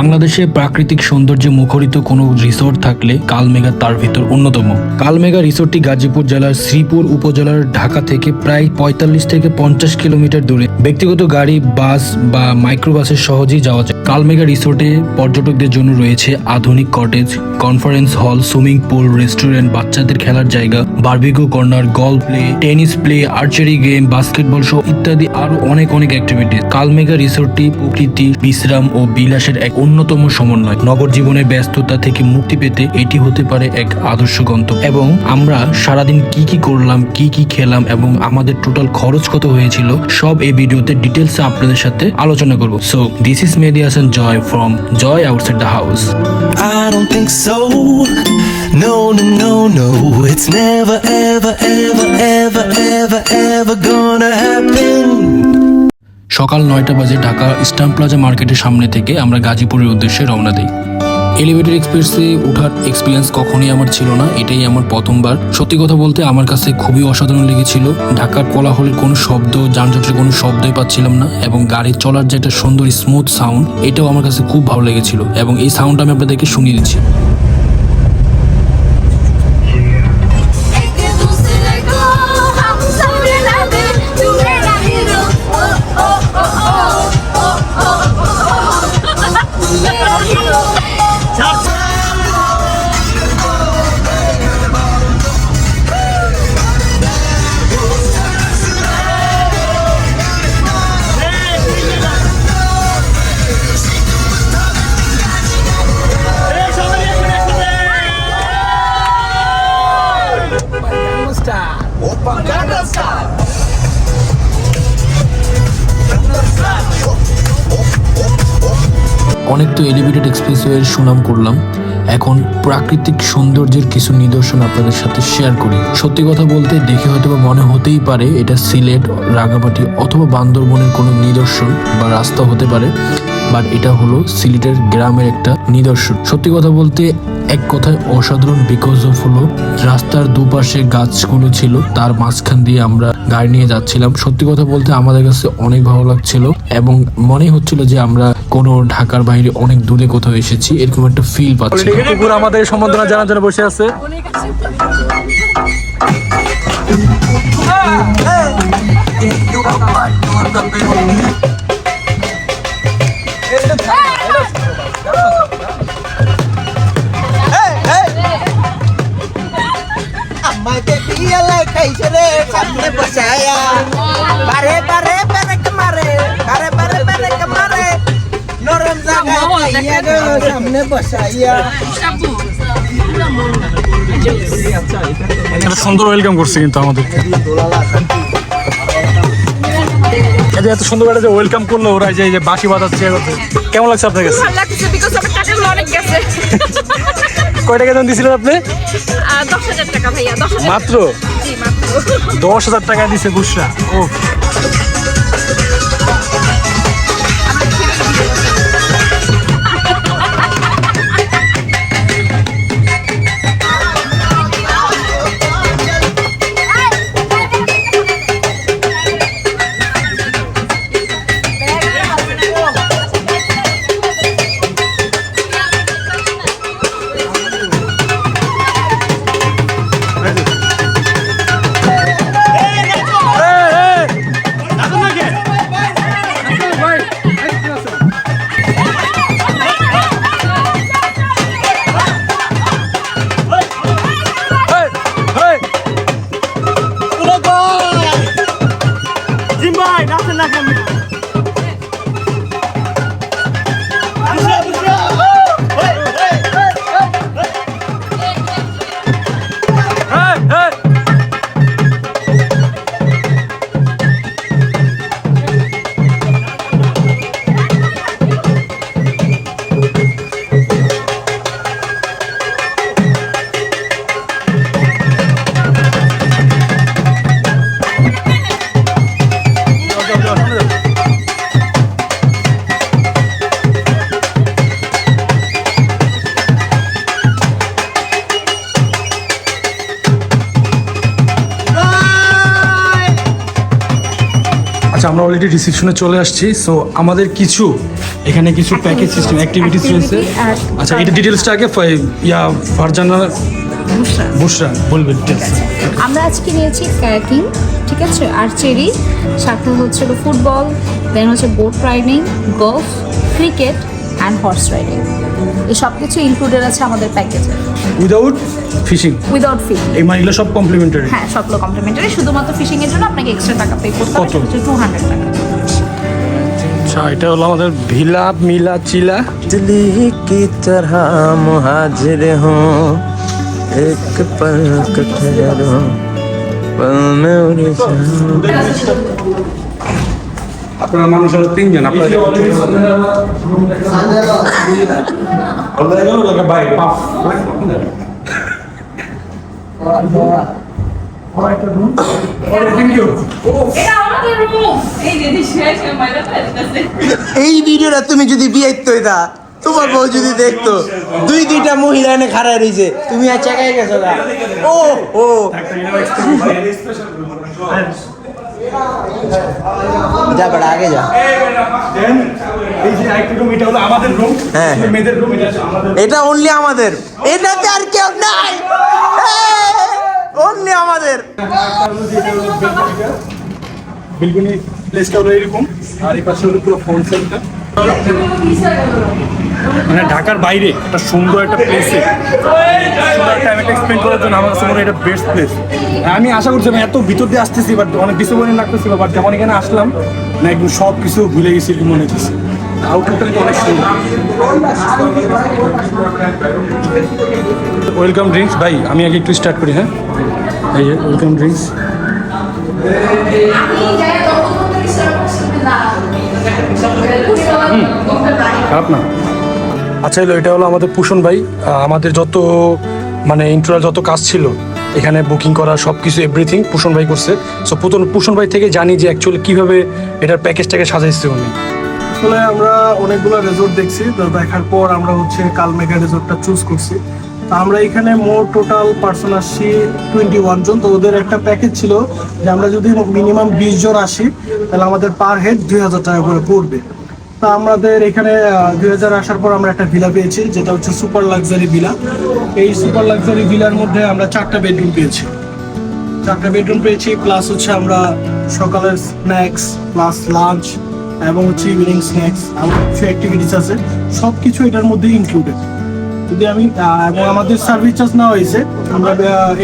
বাংলাদেশে প্রাকৃতিক সৌন্দর্যে মুখরিত কোনো রিসোর্ট থাকলে কালমেঘা তার ভিতর অন্যতম। কালমেঘা রিসোর্টটি গাজীপুর জেলার শ্রীপুর উপজেলার ঢাকা থেকে প্রায় পঁয়তাল্লিশ থেকে পঞ্চাশ কিলোমিটার দূরে। ব্যক্তিগত গাড়ি, বাস বা মাইক্রোবাসে সহজেই যাওয়া যায়। কালমেঘা রিসোর্টে পর্যটকদের জন্য রয়েছে আধুনিক cottage conference hall swimming pool restaurant বাচ্চাদের খেলার জায়গা barbecue corner golf play tennis play archery game basketball সহ ইত্যাদি আরও অনেক অনেক অ্যাক্টিভিটি কালমেঘা রিসোর্টটি প্রকৃতি, বিশ্রাম ও বিলাসের এক অন্যতম সমন্বয়। নগর জীবনের ব্যস্ততা থেকে মুক্তি পেতে এটি হতে পারে এক আদর্শ গন্তব্য। এবং আমরা সারাদিন কি কি করলাম, কি কি খেলাম এবং আমাদের টোটাল খরচ কত হয়েছিল, সব এই ভিডিওতে ডিটেলস আপনাদের সাথে আলোচনা করব। So this is Hasan Joy from Joy outside the house I don't think so. No, no, no, no. It's never, ever, ever, ever, ever, ever gonna happen. সকাল নয়টা বাজে ঢাকা স্টাম্প প্লাজা মার্কেটের সামনে থেকে আমরা গাজীপুরের উদ্দেশ্যে রওনা দিই এলিভেটর এক্সপ্রেসে ওঠার এক্সপিরিয়েন্স কখনোই আমার ছিল না এটাই আমার প্রথমবার সত্যি কথা বলতে আমার কাছে খুবই অসাধারণ লেগেছিল ঢাকার কোলাহলের কোনো শব্দ যানজটের কোনো শব্দই পাচ্ছিলাম না এবং গাড়ি চলার যে একটা সুন্দর স্মুথ সাউন্ড এটাও আমার কাছে খুব ভালো লেগেছিল এবং এই সাউন্ডটা আমি আপনাদেরকে শুনিয়ে দিচ্ছি এলিভেটেড এক্সপ্রেসওয়ের সুনাম করলাম। এখন প্রাকৃতিক সৌন্দর্যের কিছু নিদর্শন আপনাদের সাথে শেয়ার করি। সত্যি কথা বলতে দেখে হয়তো বা মনে হতেই পারে, এটা সিলেট, রাঙামাটি অথবা বান্দরবনের কোনো নিদর্শন বা রাস্তা হতে পারে। বাট এটা হলো সিলেটের গ্রামের একটা নিদর্শন। সত্যি কথা বলতে এক কথায় অসাধারণ বিকজ অফ হলো রাস্তার দুপাশে গাছগুলো ছিল তার মাঝখান দিয়ে আমরা গাড়ি নিয়ে যাচ্ছিলাম। সত্যি কথা বলতে আমাদের কাছে অনেক ভালো লাগছিল এবং মনে হচ্ছিল যে আমরা কোনো ঢাকার বাইরে অনেক দূরে কোথাও এসেছি এরকম একটা ফিল পাচ্ছি। কুকুর আমাদের সম্বর্ধনা জানার জন্য বসে আছে। দিয়ে লাইখাইছে রে সামনে বসায়া বারে বারে বারে মারে বারে বারে বারে মারে। নরম খাইয়া গো সামনে বসাইয়া সুন্দর ওয়েলকাম করছে কিন্তু আমাদেরকে। এই যে এত সুন্দর একটা যে ওয়েলকাম করল ওরা এই যে এই যে বাঁশি বাজাচ্ছে। কেমন লাগছে আপনার কাছে? ভালো লাগছে বিকজ আমার টাকাগুলো অনেক গেছে। কয় টাকা দাম দিয়েছিলেন আপনি? দশ হাজার টাকা ভাইয়া মাত্র? দশ হাজার টাকা দিছে গুসরা ও আচ্ছা আমরা অলরেডি রিসিপশনে চলে আসছি সো আমাদের কিছু এখানে কিছু প্যাকেজ সিস্টেম অ্যাক্টিভিটিস রয়েছে। আচ্ছা এটা ডিটেলসটা আগে ইয়া ফারজানা বুশরা বলবেন আমরা আজকে নিয়েছি কায়াকিং ঠিক আছে আর্চারি সাথে হচ্ছে ফুটবল দেন হচ্ছে boat riding golf cricket and horse riding এই সব কিছু ইনক্লুডেড আছে আমাদের প্যাকেজে উইদাউট ফিশিং উইদাউট ফি এই মানে এগুলো সব কমপ্লিমেন্টারি হ্যাঁ সবগুলো কমপ্লিমেন্টারি শুধুমাত্র ফিশিং এর জন্য আপনাকে এক্সট্রা টাকা পে করতে হবে কত? সেটা হচ্ছে টু হান্ড্রেড টাকা আচ্ছা এটা হলো আমাদের ভিলা মিলা চিলা दिल्ली की तरह मुहाजिर हूँ एक पल ठहरो पल में उड़ जाऊं আপনারা মানুষ হলো তিনজন আপনারা এই ভিডিওটা তুমি যদি বিয়ে হইতা তোমার বউ যদি দেখতো দুই দুইটা মহিলা এনে খাড়া রয়েছে তুমি আর চাকাই গেছো। ও ও। যা বড় আগে যা। এটা হলো আমাদের রুম হ্যাঁ। মেয়েদের রুম এটা হচ্ছে আমাদের এটা অনলি আমাদের। এটাতে আর কেউ নাই। অনলি আমাদের। বিলকুনি প্লেসটা হলো এরকম। আর এই পাশে হলো পুরো ফোন সেন্টার মানে ঢাকার বাইরে একটা সুন্দর একটা প্লেসে সুন্দর টাইম একটা এক্সপ্লেন করার জন্য আমার কাছে মনে হয় এটা বেস্ট প্লেস আমি আশা করছি আমি এত ভিতর দিয়ে আসতেছি বাট অনেক ডিসঅ্যাপয়েন্ট লাগতেছিল বাট যখন এখানে আসলাম না একদম সব কিছু ভুলে গেছি এরকম মনে হচ্ছে। আউটলুকটা কিন্তু অনেক সুন্দর। ওয়েলকাম ড্রিঙ্কস ভাই আমি আগে একটু স্টার্ট করি হ্যাঁ? এই যে ওয়েলকাম ড্রিঙ্কস খারাপ না। আচ্ছা এলো, এটা হলো আমাদের পুষণ ভাই। আমাদের যত মানে ইন্টারনাল যত কাজ ছিল, এখানে বুকিং করা সব কিছু এভরিথিং পুষণ ভাই করছে। সো পুতন পুষণ ভাই থেকে জানি যে অ্যাকচুয়ালি কীভাবে এটার প্যাকেজটাকে সাজাইছে উনি। আসলে আমরা অনেকগুলো রেজোর্ট দেখছি, তো দেখার পর আমরা হচ্ছে কালমেঘা রেজোর্টটা চুজ করছি। তো আমরা এখানে মোট টোটাল পার্সন আসছি টোয়েন্টি ওয়ান জন, তো ওদের একটা প্যাকেজ ছিল যে আমরা যদি মিনিমাম বিশ জন আসি, তাহলে আমাদের পার হেড দুই হাজার টাকা করে পড়বে। তা আমাদের এখানে দুই হাজার আসার পর আমরা একটা ভিলা পেয়েছি, যেটা হচ্ছে সুপার লাক্সারি ভিলা এই সুপার লাক্সারি ভিলার মধ্যে আমরা চারটা বেডরুম পেয়েছি। চারটা বেডরুম পেয়েছি প্লাস হচ্ছে আমরা সকালের স্ন্যাক্স প্লাস লাঞ্চ এবং হচ্ছে ইভিনিং স্ন্যাক্স এবং কিছু অ্যাক্টিভিটিস আছে। সব কিছু এটার মধ্যে ইনক্লুডেড যদি আমি এবং আমাদের সার্ভিস চার্জ নেওয়া হয়েছে, আমরা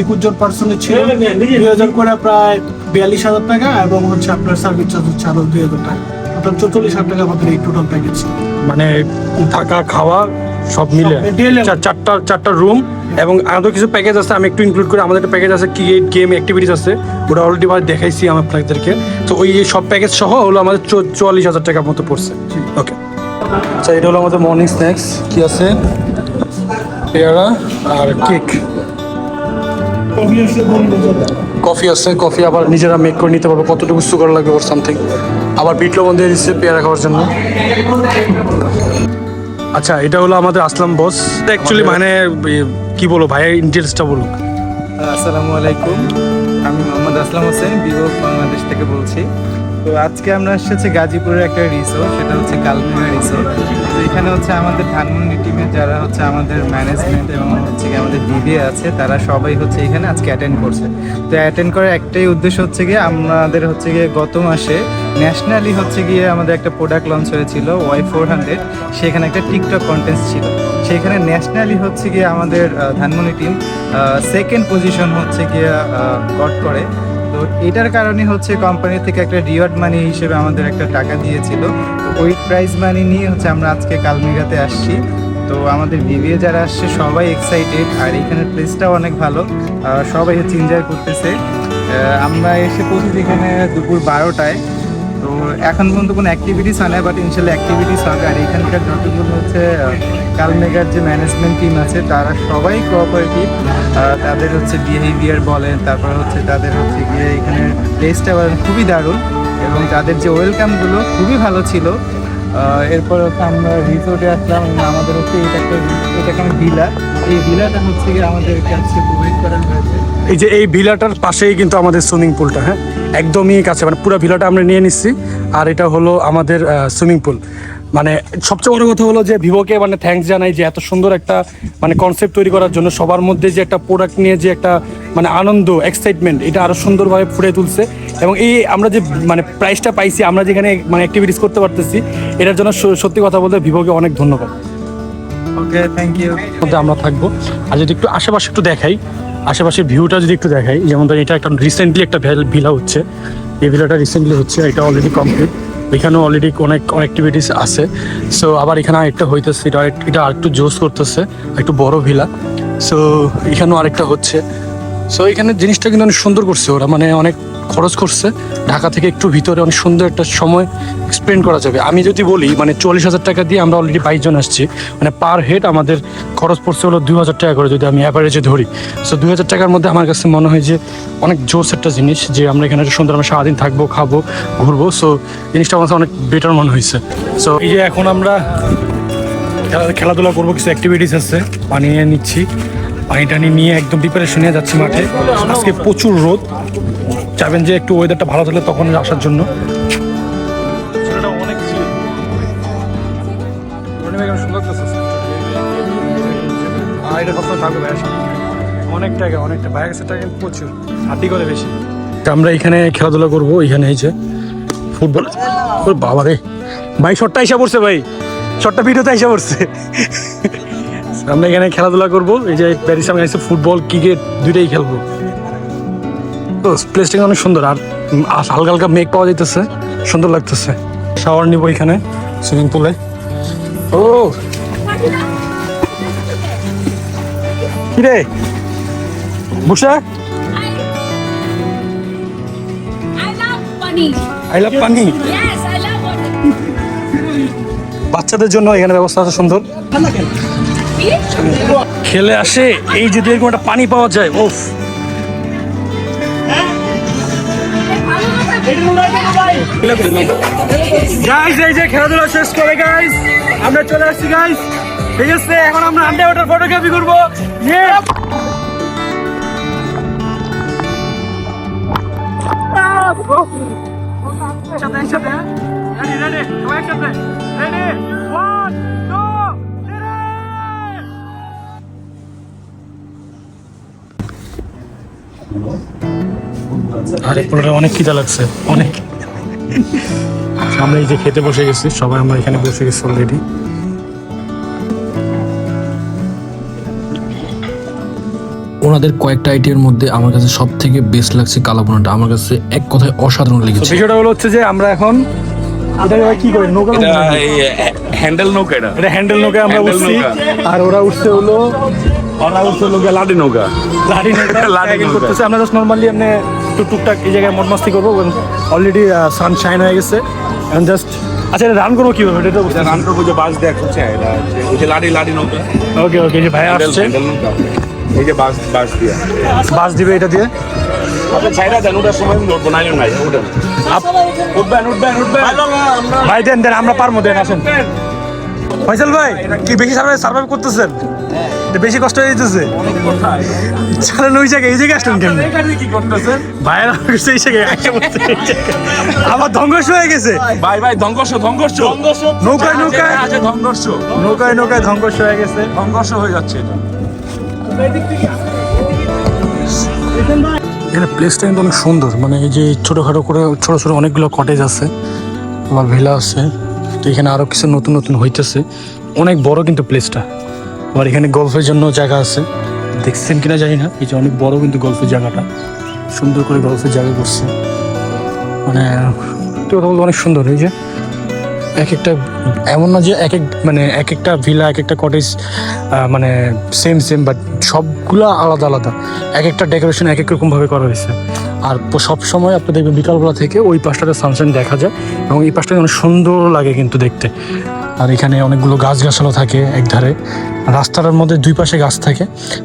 একুশ জন পার্সনের ছিল দুই হাজার করে প্রায় বিয়াল্লিশ হাজার টাকা, এবং হচ্ছে আপনার সার্ভিস চার্জ হচ্ছে আরও দুই হাজার টাকা। অর্থাৎ চৌচল্লিশ হাজার টাকা আমাদের এই টোটাল প্যাকেজ মানে থাকা খাওয়া সব মিলে। চারটা চারটা রুম এবং আরও কিছু প্যাকেজ আছে আমি একটু ইনক্লুড করি। আমাদের একটা প্যাকেজ আছে কি গেম অ্যাক্টিভিটিস আছে। ওটা অলরেডি ভাই দেখাইছি আমি আপনাদেরকে। তো ওই সব প্যাকেজ সহ হলো আমাদের চুয়াল্লিশ হাজার টাকার মতো পড়ছে। ওকে আচ্ছা এটা হলো আমাদের মর্নিং স্ন্যাক্স কি আছে? পেয়ারা আর কেক কফি আছে কফি আবার নিজেরা মেক করে নিতে পারব। কতটুকু সুগার লাগবে ওর সামথিং আবার বিট লবণ দিয়ে দিচ্ছে পেয়ারা খাওয়ার জন্য। আচ্ছা এটা হলো আমাদের আসলাম বস অ্যাকচুয়ালি মানে কি বলো ভাইয়ের ইন্টারেস্টটা বলুক। আসসালামু আলাইকুম। আমি মোহাম্মদ আসলাম হোসেন বিভব বাংলাদেশ থেকে বলছি। তো আজকে আমরা এসেছি গাজীপুরের একটা রিসোর্ট সেটা হচ্ছে কালমিনা রিসোর্ট তো এখানে হচ্ছে আমাদের ধানমন্ডি টিমের যারা হচ্ছে আমাদের ম্যানেজমেন্ট এবং হচ্ছে আমাদের দিদি আছে তারা সবাই হচ্ছে এখানে আজকে অ্যাটেন্ড করছে। তো অ্যাটেন্ড করার একটাই উদ্দেশ্য হচ্ছে গিয়ে আমাদের হচ্ছে গিয়ে গত মাসে ন্যাশনালি হচ্ছে গিয়ে আমাদের একটা প্রোডাক্ট লঞ্চ হয়েছিল ওয়াই ফোর হান্ড্রেড সেখানে একটা টিকটক কন্টেন্ট ছিল। সেখানে ন্যাশনালি হচ্ছে গিয়ে আমাদের আহ, ধানমন্ডি টিম সেকেন্ড পজিশন হচ্ছে গিয়ে গট করে। তো এটার কারণে হচ্ছে কোম্পানি থেকে একটা রিওয়ার্ড মানি হিসেবে আমাদের একটা টাকা দিয়েছিল। তো ওই প্রাইজ মানি নিয়ে হচ্ছে আমরা আজকে কালমিরাতে আসছি। তো আমাদের বিবিএ যারা আসছে, সবাই এক্সাইটেড আর এখানের প্লেসটাও অনেক ভালো। সবাই হচ্ছে এনজয় করতেছে। আমরা এসে পৌঁছেছি এখানে দুপুর বারোটায়। তো এখন পর্যন্ত কোনো অ্যাক্টিভিটিস হয় না বাট ইনশাল্লাহ অ্যাক্টিভিটিস হবে। আর এখানকার যতগুলো হচ্ছে আহ, কালমেগার যে ম্যানেজমেন্ট টিম আছে তারা সবাই কোঅপারেটিভ তাদের হচ্ছে বিহেভিয়ার বলেন তারপর হচ্ছে তাদের হচ্ছে গিয়ে এখানে প্লেসটা খুবই দারুণ। এবং তাদের যে ওয়েলকামগুলো খুবই ভালো ছিল। এরপর হচ্ছে আমরা রিসোর্টে আসলাম আমাদের হচ্ছে এটা একটা এটা একটা ভিলা এই ভিলাটা হচ্ছে গিয়ে আমাদের কাছে প্রোভাইড করা হয়েছে। এই যে এই ভিলাটার পাশেই কিন্তু আমাদের সুইমিং পুলটা হ্যাঁ? একদমই কাছে মানে পুরো ভিলাটা আমরা নিয়ে নিচ্ছি। আর এটা হলো আমাদের সুইমিং পুল। মানে সবচেয়ে বড় কথা হলো যে ভিভোকে মানে থ্যাঙ্কস জানাই যে এত সুন্দর একটা মানে কনসেপ্ট তৈরি করার জন্য সবার মধ্যে যে একটা প্রোডাক্ট নিয়ে যে একটা মানে আনন্দ এক্সাইটমেন্ট এটা আরও সুন্দরভাবে ফুটে তুলছে। এবং এই আমরা যে মানে প্রাইসটা পাইছি আমরা যেখানে মানে অ্যাক্টিভিটিস করতে পারতেছি এটার জন্য সত্যি কথা বলতে ভিভোকে অনেক ধন্যবাদ। ওকে থ্যাংক ইউ মধ্যে আমরা থাকব। আর যদি একটু আশেপাশে একটু দেখাই আশেপাশের ভিউটা যদি একটু দেখাই, যেমন ধর এটা একটা রিসেন্টলি একটা ভিলা হচ্ছে। এই ভিলাটা রিসেন্টলি হচ্ছে, এটা অলরেডি কমপ্লিট এখানেও অলরেডি অনেক অ্যাক্টিভিটিস আছে। সো আবার এখানে আরেকটা হইতেছে, এটা এটা আরেকটু জোস করতেছে, একটু বড় ভিলা সো এখানেও আরেকটা হচ্ছে। সো এখানে জিনিসটা কিন্তু অনেক সুন্দর করছে ওরা মানে অনেক খরচ করছে, ঢাকা থেকে একটু ভিতরে অনেক সুন্দর একটা সময় স্পেন্ড করা যাবে। আমি যদি বলি মানে চল্লিশ হাজার টাকা দিয়ে আমরা অলরেডি বাইশ জন আসছি মানে পার হেড আমাদের খরচ পড়ছে হলো দুই হাজার টাকা করে যদি আমি অ্যাভারেজে ধরি। সো দুই হাজার টাকার মধ্যে আমার কাছে মনে হয় যে অনেক জোস একটা জিনিস যে আমরা এখানে একটা সুন্দর আমরা সারাদিন থাকব, খাব, ঘুরবো। সো জিনিসটা আমার অনেক বেটার মনে হয়েছে। সো এই যে এখন আমরা খেলাধুলা করব, কিছু অ্যাক্টিভিটিস আছে পানি নিচ্ছি। পানি টানি নিয়ে একদম প্রিপারেশন নিয়ে যাচ্ছি মাঠে। আজকে প্রচুর রোদ। চাবেন যে একটু ওয়েদারটা ভালো থাকলে তখন আসার জন্য। অনেক টাকা অনেকটা টাকা প্রচুর। হাতি করে বেশি। আমরা এখানে খেলাধুলা করব এখানে এই যে ফুটবল। ওর বাবা রে। ভাই শটটা এসে পড়ছে ভাই। শটটা ভিডিওতে এসে পড়ছে। আমরা এখানে খেলাধুলা করব। এই যে প্যারিস আছে ফুটবল ক্রিকেট দুইটাই খেলব। তো প্লেসটা অনেক সুন্দর। আর হালকা হালকা মেঘ পাওয়া যাইতেছে। সুন্দর লাগতেছে। শাওয়ার নিব এখানে সুইমিং পুলে ও! কিরে? বুসা. আই লাভ পানি. বাচ্চাদের জন্য এখানে ব্যবস্থা আছে সুন্দর। খেলে আসে এই যদি এরকম একটা পানি পাওয়া যায় ওফ গাইস যে খেলাধুলা শেষ করে গাইস আমরা চলে আসছি গাইস ঠিক আছে, এখন আমরা আন্ডার ওয়াটার ফটোগ্রাফি করব! একসাথে টু আরে পুরো অনেক খিদা লাগছে। অনেক। আমরা এই যে খেতে বসে গেছি সবাই আমরা এখানে বসে গেছি অলরেডি ওনাদের কয়েকটা আইটেমের মধ্যে আমার কাছে সব থেকে বেস্ট লাগছে আমার কাছে এক কথায় অসাধারণ লেগেছে। বিষয়টা হলো হচ্ছে যে আমরা এখন কি করি? নৌকা হ্যান্ডেল নৌকা? এটা। হ্যান্ডেল নৌকায় আমরা উঠছি। আর ওরা উঠছে হলো ওরা উঠছে লোকে লাডি নৌকা। নৌকা। করতেছে। আমরা জাস্ট নর্মালি এমনি একটু টুকটাক এই জায়গায় মটমাস্তি করব অলরেডি সানশাইন হয়ে গেছে। এখন জাস্ট আচ্ছা এটা রান করব কীভাবে? এটা তো এটা রান করব যে বাস দেখ হচ্ছে ওই যে লাডি লাডি নৌকা। ওকে ওকে যে ভাই আসছে। এই যে বাস বাস দিয়ে। বাস দিবে এটা দিয়ে? ভাই দেন দেন আমরা পারব দেন আসেন। ফয়সাল ভাই কি বেশি সার্ভাইভ সার্ভাইভ করতেছেন? এটা বেশি কষ্ট হয়ে যেতেছে। চালান ওই জায়গায় এই জায়গায় আসলেন কেমন? কি ভাইয়ের এই জায়গায়। আমার ধ্বংস হয়ে গেছে। ভাই ভাই ধ্বংস ধ্বংস। নৌকায় নৌকায়। আছে ধ্বংস। নৌকায় নৌকায় ধ্বংস হয়ে গেছে। ধ্বংস হয়ে যাচ্ছে এটা। এখানে প্লেসটা কিন্তু অনেক সুন্দর। মানে এই যে ছোটোখাটো করে ছোট ছোট অনেকগুলো কটেজ আছে আবার ভিলা আছে। তো এখানে আরও কিছু নতুন নতুন হইতেছে। অনেক বড় কিন্তু প্লেসটা আবার এখানে গল্ফের জন্য জায়গা আছে। দেখছেন কিনা জানি না। যে অনেক বড় কিন্তু গল্ফের জায়গাটা। সুন্দর করে গল্ফের জায়গা করছে। মানে কথা বলতে অনেক সুন্দর। এই যে এক একটা, এমন না যে এক এক মানে এক একটা ভিলা এক একটা কটেজ মানে সেম সেম বাট সবগুলা আলাদা আলাদা। এক একটা ডেকোরেশন এক এক রকমভাবে করা হয়েছে। আর সব সময় আপনি দেখবেন বিকালবেলা থেকে ওই পাশটাতে সানশাইন দেখা যায় এবং এই পাশটা অনেক সুন্দর লাগে কিন্তু দেখতে। আর এখানে অনেকগুলো গাছ গাছালো থাকে একধারে। রাস্তার মধ্যে দুই পাশে গাছ থাকে।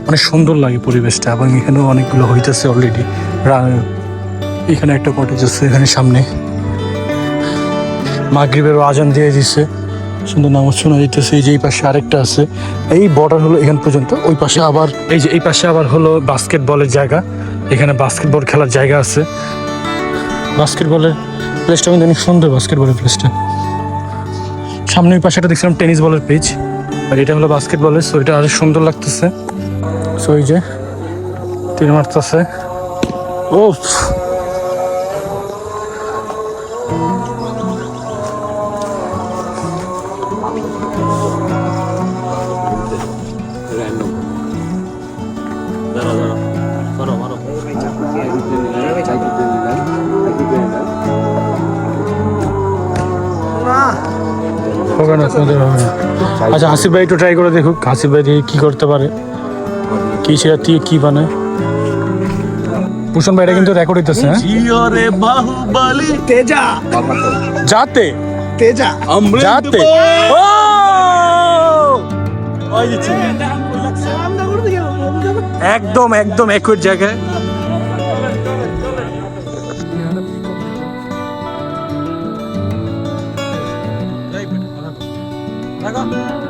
অনেক সুন্দর লাগে পরিবেশটা এবং এখানেও অনেকগুলো হইতেছে অলরেডি এখানে একটা কটেজ আছে এখানে সামনে। মাগরিবেরও আজান দিয়ে দিচ্ছে সুন্দর নামাজ শোনা দিতেছে এই যে এই পাশে আরেকটা আছে। এই বর্ডার হলো এখান পর্যন্ত। ওই পাশে আবার এই যে এই পাশে আবার হলো বাস্কেটবলের জায়গা। এখানে বাস্কেটবল খেলার জায়গা আছে। বাস্কেটবলের প্লেসটা কিন্তু অনেক সুন্দর বাস্কেটবলের প্লেসটা সামনে ওই একটা দেখছিলাম টেনিস বলের পিচ আর এটা হলো বাস্কেট বলের সো এটা আরও সুন্দর লাগতেছে। সো এই যে তিন মারতেছে। ওফ আচ্ছা হাসিফ ভাই একটু ট্রাই করে দেখুক হাসিফ ভাই দিয়ে কি করতে পারে। কি সেটা দিয়ে কি বানায়? ভূষণ ভাইটা কিন্তু রেকর্ড হইতেছে হ্যাঁ? তেজা। যাতে। তেজা। যাতে। জায়গায়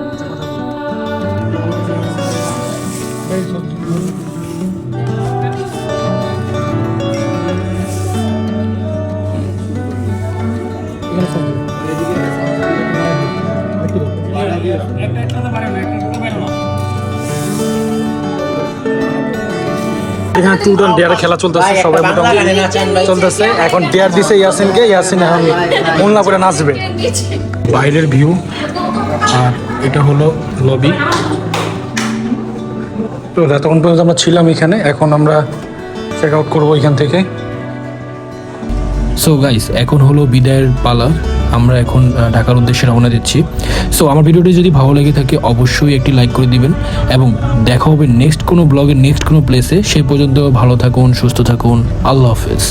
এখানে টু ডান ডেয়ার খেলা চলতেছে সবাই মোটামুটি চলতেছে। এখন ডেয়ার দিছে ইয়াসিনকে ইয়াসিন এখন মোল্লা করে নাচবে। বাইরের ভিউ আর এটা হলো লবি তো এতক্ষণ পর্যন্ত আমরা ছিলাম এখানে, এখন আমরা চেক আউট করব এখান থেকে। সো গাইস এখন হলো বিদায়ের পালা। আমরা এখন ঢাকার উদ্দেশ্যে রওনা দিচ্ছি। সো আমার ভিডিওটি যদি ভালো লেগে থাকে, অবশ্যই একটি লাইক করে দিবেন এবং দেখা হবে নেক্সট কোনো ব্লগের নেক্সট কোনো প্লেসে সে পর্যন্ত ভালো থাকুন, সুস্থ থাকুন। আল্লাহ হাফেজ।